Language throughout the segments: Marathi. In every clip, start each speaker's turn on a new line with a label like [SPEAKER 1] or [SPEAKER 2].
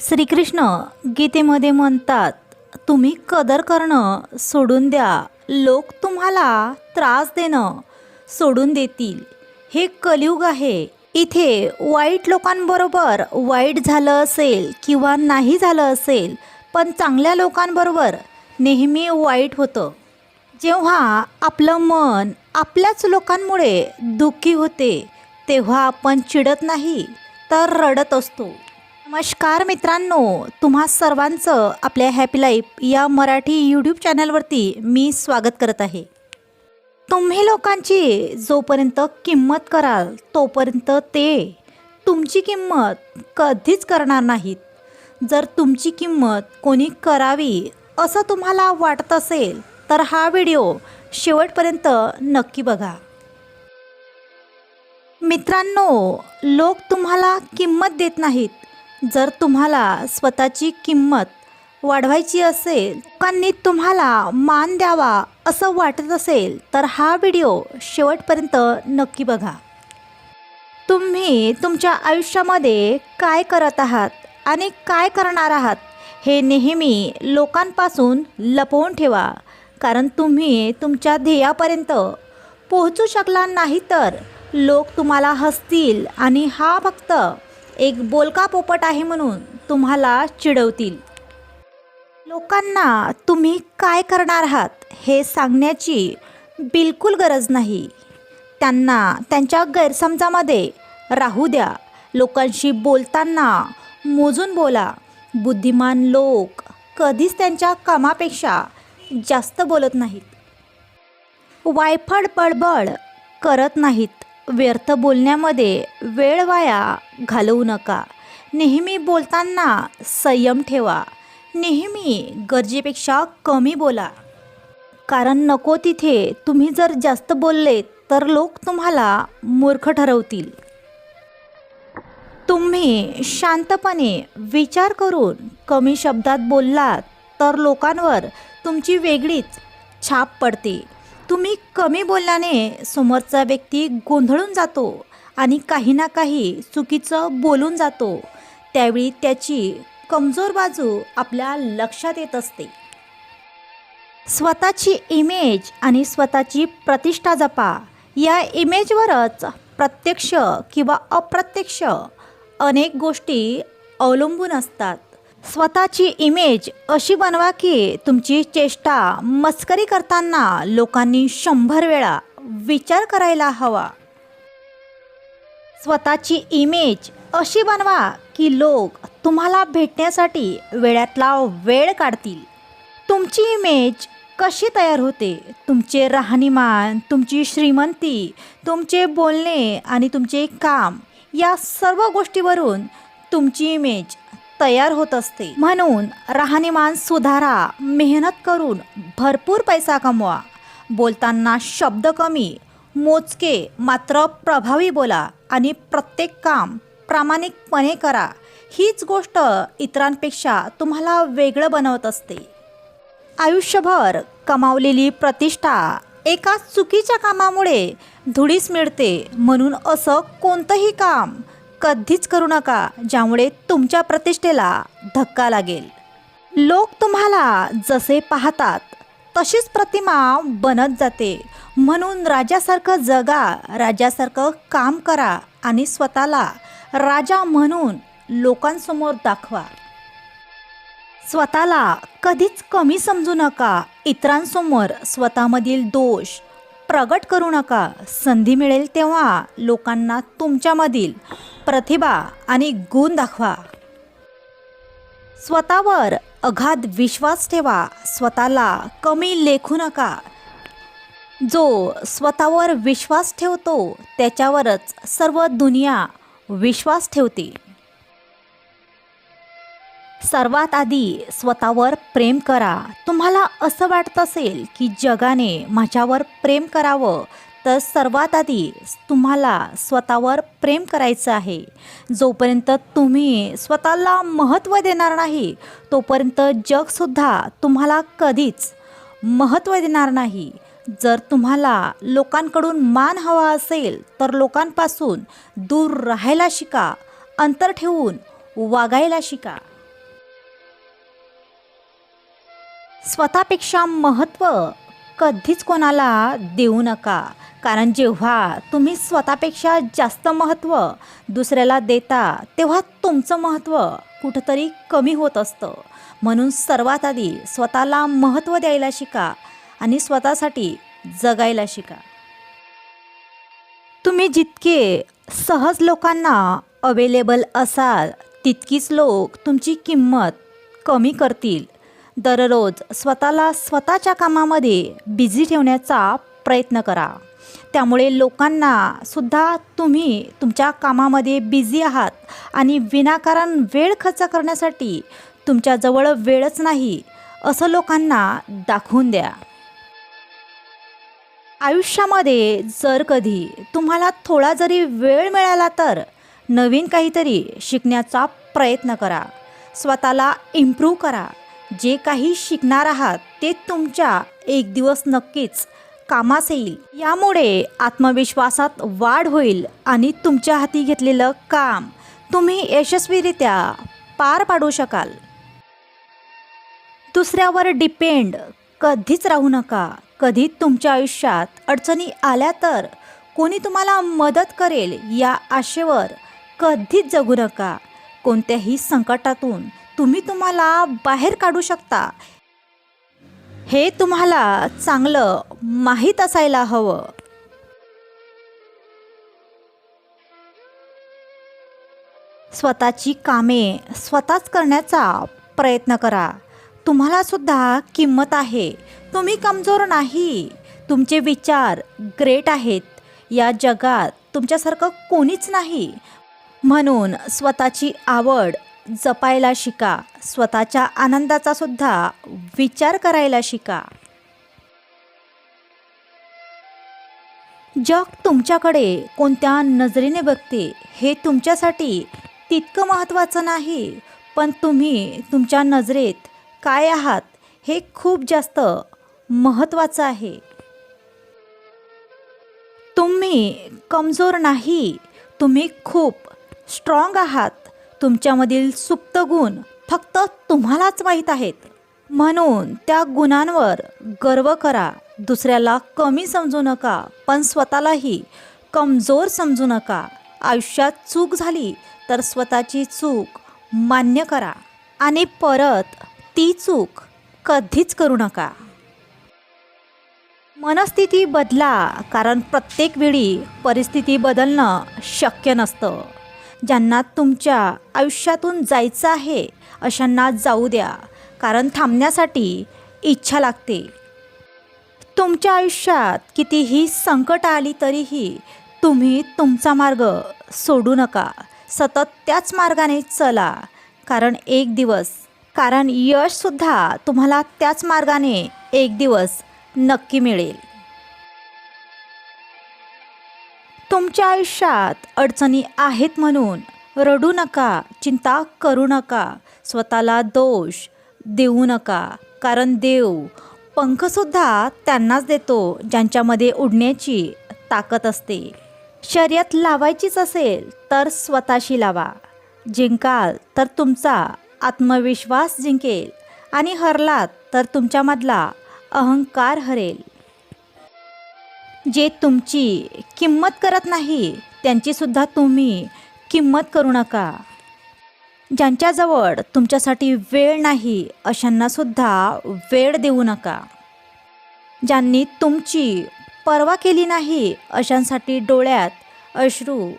[SPEAKER 1] श्रीकृष्ण गीतेमध्ये म्हणतात तुम्ही कदर करणं सोडून द्या. लोक तुम्हाला त्रास देणं सोडून देतील. हे कलियुग आहे. इथे वाईट लोकांबरोबर वाईट झालं असेल किंवा नाही झालं असेल पण चांगल्या लोकांबरोबर नेहमी वाईट होतं. जेव्हा आपलं मन आपल्याच लोकांमुळे दुःखी होते तेव्हा आपण चिडत नाही तर रडत असतो. नमस्कार मित्रांनो तुम्हा सर्वांचं आपल्या हॅपी लाईफ या मराठी यूट्यूब चॅनलवरती मी स्वागत करत आहे. तुम्ही लोकांची जोपर्यंत किंमत कराल तोपर्यंत ते तुमची किंमत कधीच करणार नाहीत. जर तुमची किंमत कोणी करावी असं तुम्हाला वाटत असेल तर हा व्हिडिओ शेवटपर्यंत नक्की बघा. मित्रांनो लोक तुम्हाला किंमत देत नाहीत जर तुम्हाला स्वतःची किंमत वाढवायची असेल लोकांनी तुम्हाला मान द्यावा असं वाटत असेल तर हा व्हिडिओ शेवटपर्यंत नक्की बघा. तुम्ही तुमच्या आयुष्यामध्ये काय करत आहात आणि काय करणार आहात हे नेहमी लोकांपासून लपवून ठेवा. कारण तुम्ही तुमच्या ध्येयापर्यंत पोहोचू शकला नाही तर लोक तुम्हाला हसतील आणि हा फक्त एक बोलका पोपट आहे म्हणून तुम्हाला चिडवतील. लोकांना तुम्ही काय करणार आहात हे सांगण्याची बिलकुल गरज नाही. त्यांना त्यांच्या गैरसमजामध्ये राहू द्या. लोकांशी बोलताना मोजून बोला. बुद्धिमान लोक कधीच त्यांच्या कामापेक्षा जास्त बोलत नाहीत. वायफळ बडबड करत नाहीत. व्यर्थ बोलण्यामध्ये वेळ वाया घालवू नका. नेहमी बोलताना संयम ठेवा. नेहमी गरजेपेक्षा कमी बोला. कारण नको तिथे तुम्ही जर जास्त बोलले तर लोक तुम्हाला मूर्ख ठरवतील. तुम्ही शांतपणे विचार करून कमी शब्दात बोललात तर लोकांवर तुमची वेगळीच छाप पडते. तुम्ही कमी बोलल्याने समोरचा व्यक्ती गोंधळून जातो आणि काही ना काही चुकीचं बोलून जातो. त्यावेळी त्याची कमजोर बाजू आपल्या लक्षात येत असते. स्वतःची इमेज आणि स्वतःची प्रतिष्ठा जपा. या इमेजवरच प्रत्यक्ष किंवा अप्रत्यक्ष अनेक गोष्टी अवलंबून असतात. स्वतःची इमेज अशी बनवा की तुमची चेष्टा मस्करी करताना लोकांनी शंभर वेळा विचार करायला हवा. स्वतःची इमेज अशी बनवा की लोक तुम्हाला भेटण्यासाठी वेळातला वेळ काढतील. तुमची इमेज कशी तयार होते? तुमचे राहणीमान तुमची श्रीमंती तुमचे बोलणे आणि तुमचे काम या सर्व गोष्टीवरून तुमची इमेज तयार होत असते. म्हणून राहणीमान सुधारा मेहनत करून भरपूर पैसा कमवा. बोलताना शब्द कमी मोजके मात्र प्रभावी बोला आणि प्रत्येक काम प्रामाणिकपणे करा. हीच गोष्ट इतरांपेक्षा तुम्हाला वेगळं बनवत असते. आयुष्यभर कमावलेली प्रतिष्ठा एका चुकीच्या कामामुळे धुळीस मिळते म्हणून असं कोणतंही काम कधीच करू नका ज्यामुळे तुमच्या प्रतिष्ठेला धक्का लागेल. लोक तुम्हाला जसे पाहतात तशीच प्रतिमा बनत जाते. म्हणून राजासारखं जगा राजासारखं काम करा आणि स्वतःला राजा म्हणून लोकांसमोर दाखवा. स्वतःला कधीच कमी समजू नका इतरांसमोर स्वतःमधील दोष प्रगट करू नका. संधी मिळेल तेव्हा लोकांना तुमच्यामधील प्रतिभा आणि गुण दाखवा. स्वतःवर अगाध विश्वास ठेवा. स्वतःला कमी लेखू नका. जो स्वतःवर विश्वास ठेवतो त्याच्यावरच सर्व दुनिया विश्वास ठेवते. सर्वात आधी स्वतःवर प्रेम करा. तुम्हाला असं वाटत असेल की जगाने माझ्यावर प्रेम करावं तर सर्वात आधी तुम्हाला स्वतःवर प्रेम करायचं आहे. जोपर्यंत तुम्ही स्वतःला महत्त्व देणार नाही तोपर्यंत जगसुद्धा तुम्हाला कधीच महत्त्व देणार नाही. जर तुम्हाला लोकांकडून मान हवा असेल तर लोकांपासून दूर राहायला शिका अंतर ठेवून वागायला शिका. स्वतःपेक्षा महत्त्व कधीच कोणाला देऊ नका. कारण जेव्हा तुम्ही स्वतःपेक्षा जास्त महत्त्व दुसऱ्याला देता तेव्हा तुमचं महत्त्व कुठंतरी कमी होत असतं. म्हणून सर्वात आधी स्वतःला महत्त्व द्यायला शिका आणि स्वतःसाठी जगायला शिका. तुम्ही जितके सहज लोकांना अवेलेबल असाल तितकीच लोक तुमची किंमत कमी करतील. दररोज स्वतःला स्वतःच्या कामामध्ये बिझी ठेवण्याचा प्रयत्न करा. त्यामुळे लोकांना सुद्धा तुम्ही तुमच्या कामामध्ये बिझी आहात आणि विनाकारण वेळ खर्च करण्यासाठी तुमच्याजवळ वेळच नाही असं लोकांना दाखवून द्या. आयुष्यामध्ये जर कधी तुम्हाला थोडा जरी वेळ मिळाला तर नवीन काहीतरी शिकण्याचा प्रयत्न करा. स्वतःला इम्प्रूव्ह करा. जे काही शिकणार आहात ते तुमच्या एक दिवस नक्कीच कामास येईल. यामुळे आत्मविश्वासात वाढ होईल आणि तुमच्या हाती घेतलेलं काम तुम्ही यशस्वीरित्या पार पाडू शकाल. दुसऱ्यावर डिपेंड. कधीच राहू नका. कधी तुमच्या आयुष्यात अडचणी आल्या तर कोणी तुम्हाला मदत करेल या आशेवर कधीच जगू नका. कोणत्याही संकटातून तुम्ही तुम्हाला बाहेर काढू शकता. हे तुम्हाला चांगलं माहीत असायला हवं. स्वतःची कामे स्वतःच करण्याचा प्रयत्न करा. तुम्हाला सुद्धा किंमत आहे. तुम्ही कमजोर नाही. तुमचे विचार ग्रेट आहेत. या जगात तुमच्यासारखं कोणीच नाही. म्हणून स्वतःची आवड जपायला शिका. स्वतःच्या आनंदाचा सुद्धा विचार करायला शिका. जग तुमच्याकडे कोणत्या नजरेने बघते हे तुमच्यासाठी तितकं महत्त्वाचं नाही पण तुम्ही तुमच्या नजरेत काय आहात हे खूप जास्त महत्त्वाचं आहे. तुम्ही कमजोर नाही तुम्ही खूप स्ट्रॉंग आहात. तुमच्यामधील सुप्त गुण फक्त तुम्हालाच माहीत आहेत. म्हणून त्या गुणांवर गर्व करा. दुसऱ्याला कमी समजू नका पण स्वतःलाही कमजोर समजू नका. आयुष्यात चूक झाली तर स्वतःची चूक मान्य करा. आणि परत ती चूक कधीच करू नका. मनस्थिती बदला कारण प्रत्येक वेळी परिस्थिती बदलणं शक्य नसतं. ज्यांना तुमच्या आयुष्यातून जायचं आहे अशांना जाऊ द्या कारण थांबण्यासाठी इच्छा लागते. तुमच्या आयुष्यात कितीही संकट आली तरीही तुम्ही तुमचा मार्ग सोडू नका. सतत त्याच मार्गाने चला कारण एक दिवस कारण यशसुद्धा तुम्हाला त्याच मार्गाने एक दिवस नक्की मिळेल. तुमच्या आयुष्यात अडचणी आहेत म्हणून रडू नका चिंता करू नका स्वतःला दोष देऊ नका. कारण देव पंखसुद्धा त्यांनाच देतो ज्यांच्यामध्ये उडण्याची ताकद असते. शर्यत लावायचीच असेल तर स्वतःशी लावा. जिंकाल तर तुमचा आत्मविश्वास जिंकेल. आणि हरलात तर तुमच्यामधला अहंकार हरेल. जे तुमची किंमत करत नाही त्यांचीसुद्धा तुम्ही किंमत करू नका. ज्यांच्याजवळ तुमच्यासाठी वेळ नाही अशांनासुद्धा वेळ देऊ नका. ज्यांनी तुमची पर्वा केली नाही अशांसाठी डोळ्यात अश्रू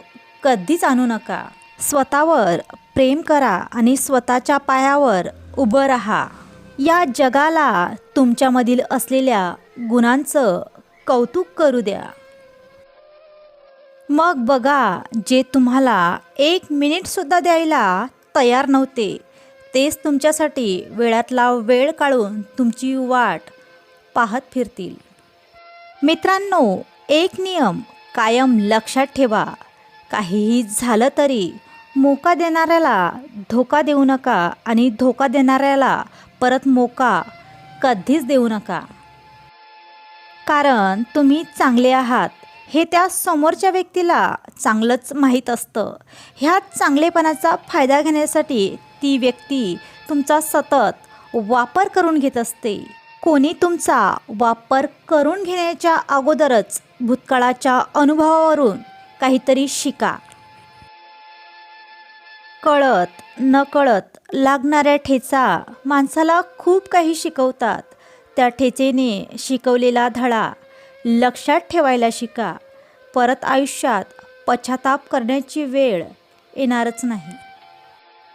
[SPEAKER 1] कधीच आणू नका. स्वतःवर प्रेम करा आणि स्वतःच्या पायावर उभं राहा. या जगाला तुमच्यामधील असलेल्या गुणांचं कौतुक करू द्या. मग बघा जे तुम्हाला एक मिनिटसुद्धा द्यायला तयार नव्हते तेच तुमच्यासाठी वेळातला वेळ काढून तुमची वाट पाहत फिरतील. मित्रांनो एक नियम कायम लक्षात ठेवा. काहीही झालं तरी मोका देणाऱ्याला धोका देऊ नका आणि धोका देणाऱ्याला परत मोका कधीच देऊ नका. कारण तुम्ही चांगले आहात. हे त्या समोरच्या व्यक्तीला चांगलंच माहीत असतं. ह्या चांगलेपणाचा फायदा घेण्यासाठी ती व्यक्ती तुमचा सतत वापर करून घेत असते. कोणी तुमचा वापर करून घेण्याच्या अगोदरच भूतकाळाच्या अनुभवावरून काहीतरी शिका. कळत न कळत लागणाऱ्या ठेचा माणसाला खूप काही शिकवतात. त्या ठेचेने शिकवलेला धडा लक्षात ठेवायला शिका. परत आयुष्यात पश्चाताप करण्याची वेळ येणारच नाही.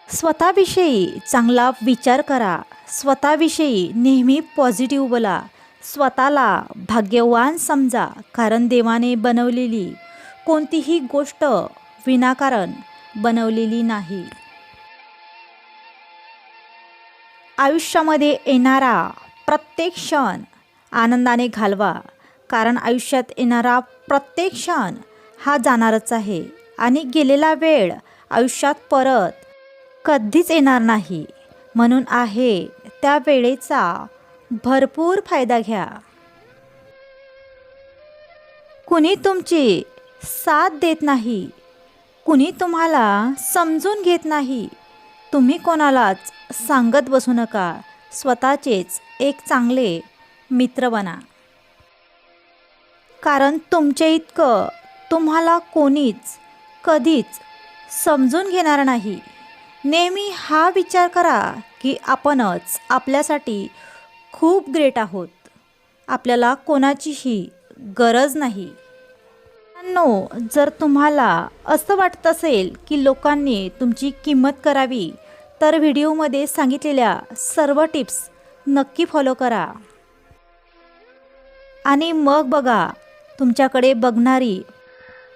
[SPEAKER 1] स्वतःविषयी चांगला विचार करा. स्वतःविषयी नेहमी पॉझिटिव्ह बोला. स्वतःला भाग्यवान समजा कारण देवाने बनवलेली कोणतीही गोष्ट विनाकारण बनवलेली नाही. आयुष्यामध्ये येणारा प्रत्येक क्षण आनंदाने घालवा कारण आयुष्यात येणारा प्रत्येक क्षण हा जाणारच आहे आणि गेलेला वेळ आयुष्यात परत कधीच येणार नाही. म्हणून आहे त्या वेळेचा भरपूर फायदा घ्या. कुणी तुमची साथ देत नाही कुणी तुम्हाला समजून घेत नाही तुम्ही कोणालाच सांगत बसू नका. स्वतःचेच एक चांगले मित्र बना. कारण तुमच्या इतकं तुम्हाला कोणीच कधीच समजून घेणार नाही. नेहमी हा विचार करा की आपणच आपल्यासाठी खूप ग्रेट आहोत. आपल्याला कोणाचीही गरज नाही. नो जर तुम्हाला असं वाटत असेल की लोकांनी तुमची किंमत करावी तर व्हिडिओमध्ये सांगितलेल्या सर्व टिप्स नक्की फॉलो करा. आणि मग बघा तुमच्याकडे बघणारी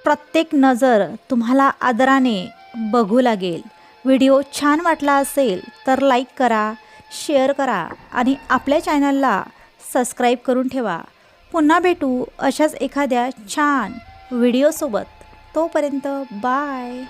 [SPEAKER 1] प्रत्येक नजर तुम्हाला आदराने बघू लागेल. व्हिडिओ छान वाटला असेल तर लाईक करा शेअर करा आणि आपल्या चॅनलला सबस्क्राईब करून ठेवा. पुन्हा भेटू अशाच एखाद्या छान व्हिडिओसोबत. तोपर्यंत बाय.